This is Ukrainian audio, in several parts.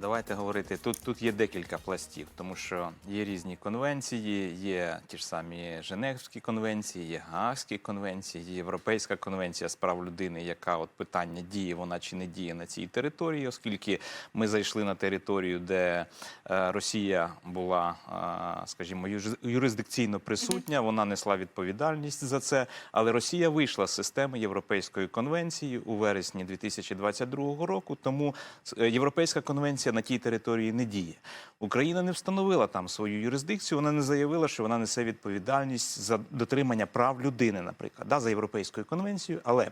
давайте говорити. Тут, тут є декілька пластів, тому що є різні конвенції, є ті ж самі Женевські конвенції, є Гаагські конвенції, є Європейська конвенція з прав людини, яка от питання діє вона чи не діє на цій території, оскільки ми зайшли на територію, де е, Росія була, е, скажімо, юрисдикційно присутня, вона несла відповідальність за це. Але Росія вийшла з системи Європейської конвенції у вересні 2022 року. Тому е, Європейська конвенція на тій території не діє. Україна не встановила там свою юрисдикцію. Вона не заявила, що вона несе відповідальність за дотримання прав людини, наприклад, да, за європейською конвенцією, але.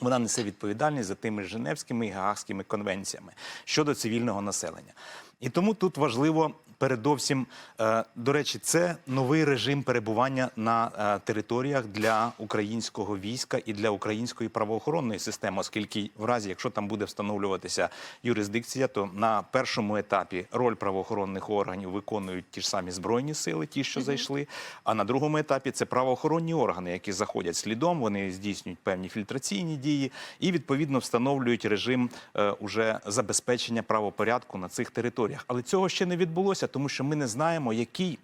Вона несе відповідальність за тими Женевськими і Гаагськими конвенціями щодо цивільного населення. І тому тут важливо передовсім, е, до речі, це новий режим перебування на е, територіях для українського війська і для української правоохоронної системи, оскільки в разі, якщо там буде встановлюватися юрисдикція, то на першому етапі роль правоохоронних органів виконують ті ж самі збройні сили, ті, що зайшли. А на другому етапі це правоохоронні органи, які заходять слідом, вони здійснюють певні фільтраційні дії і відповідно встановлюють режим е, уже забезпечення правопорядку на цих територіях. Але цього ще не відбулося, тому що ми не знаємо, який.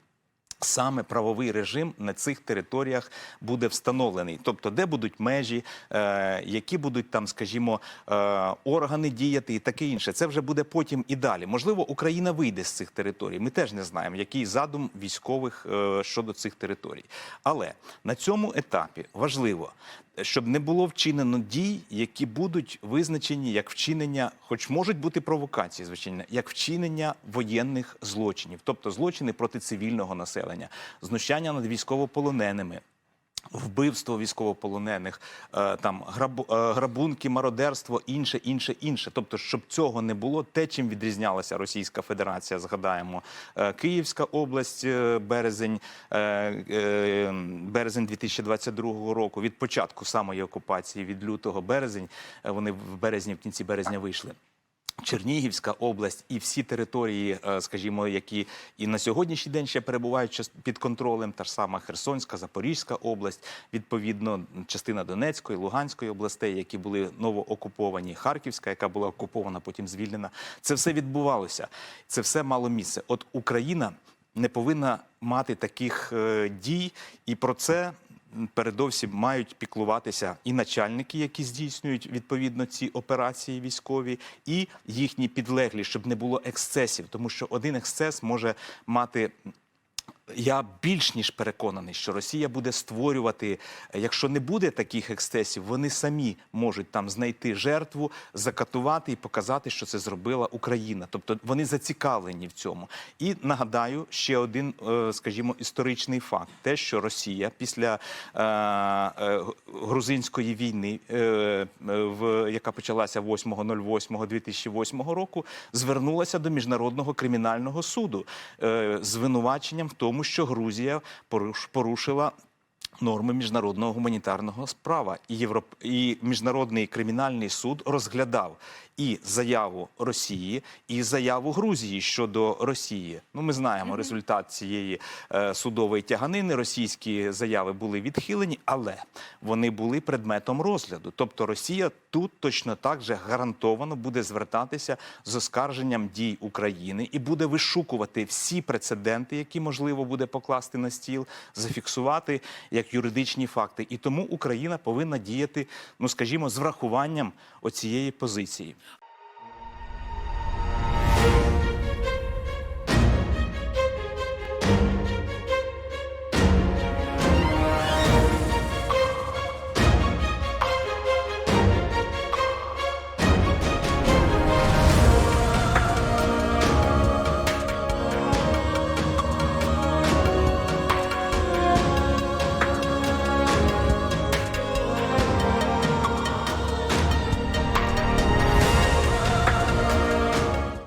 Саме правовий режим на цих територіях буде встановлений, тобто де будуть межі, е, які будуть там, скажімо, е, органи діяти і таке інше. Це вже буде потім і далі. Можливо, Україна вийде з цих територій. Ми теж не знаємо, який задум військових е, щодо цих територій. Але на цьому етапі важливо, щоб не було вчинено дій, які будуть визначені як вчинення, хоч можуть бути провокації, звичайно, як вчинення воєнних злочинів, тобто злочини проти цивільного населення, знущання над військовополоненими. Вбивство військовополонених, е, там грабу, е, грабунки, мародерство, інше, інше, інше. Тобто, щоб цього не було, те, чим відрізнялася Російська Федерація, згадаємо, е, Київська область, березень, березень 2022 року, від початку самої окупації, від лютого березень, вони в березні, в кінці березня вийшли. Чернігівська область і всі території, е, скажімо, які і на сьогоднішній день ще перебувають під контролем, та ж сама Херсонська, Запорізька область, відповідно, частина Донецької, Луганської областей, які були новоокуповані, Харківська, яка була окупована, потім звільнена. Це все відбувалося. Це все мало місце. От Україна не повинна мати таких е, дій, і про це передовсім мають піклуватися і начальники, які здійснюють відповідно ці операції військові, і їхні підлеглі, щоб не було ексцесів, тому що один ексцес може мати. Я більш ніж переконаний, що Росія буде створювати, е, якщо не буде таких ексцесів, вони самі можуть там знайти жертву, закатувати і показати, що це зробила Україна. Тобто вони зацікавлені в цьому. І нагадаю ще один, е, скажімо, історичний факт: те, що Росія після е, грузинської війни, яка почалася 8.08.2008 року, звернулася до міжнародного кримінального суду звинуваченням в тому, що Грузія поруш- порушила. Норми міжнародного гуманітарного справа і Європ... і міжнародний кримінальний суд розглядав і заяву Росії, і заяву Грузії щодо Росії. Ну, ми знаємо результат цієї е, судової тяганини. Російські заяви були відхилені, але вони були предметом розгляду. Тобто Росія тут точно так же гарантовано буде звертатися з оскарженням дій України і буде вишукувати всі прецеденти, які можливо буде покласти на стіл, зафіксувати як юридичні факти. І тому Україна повинна діяти, ну скажімо, з врахуванням оцієї позиції.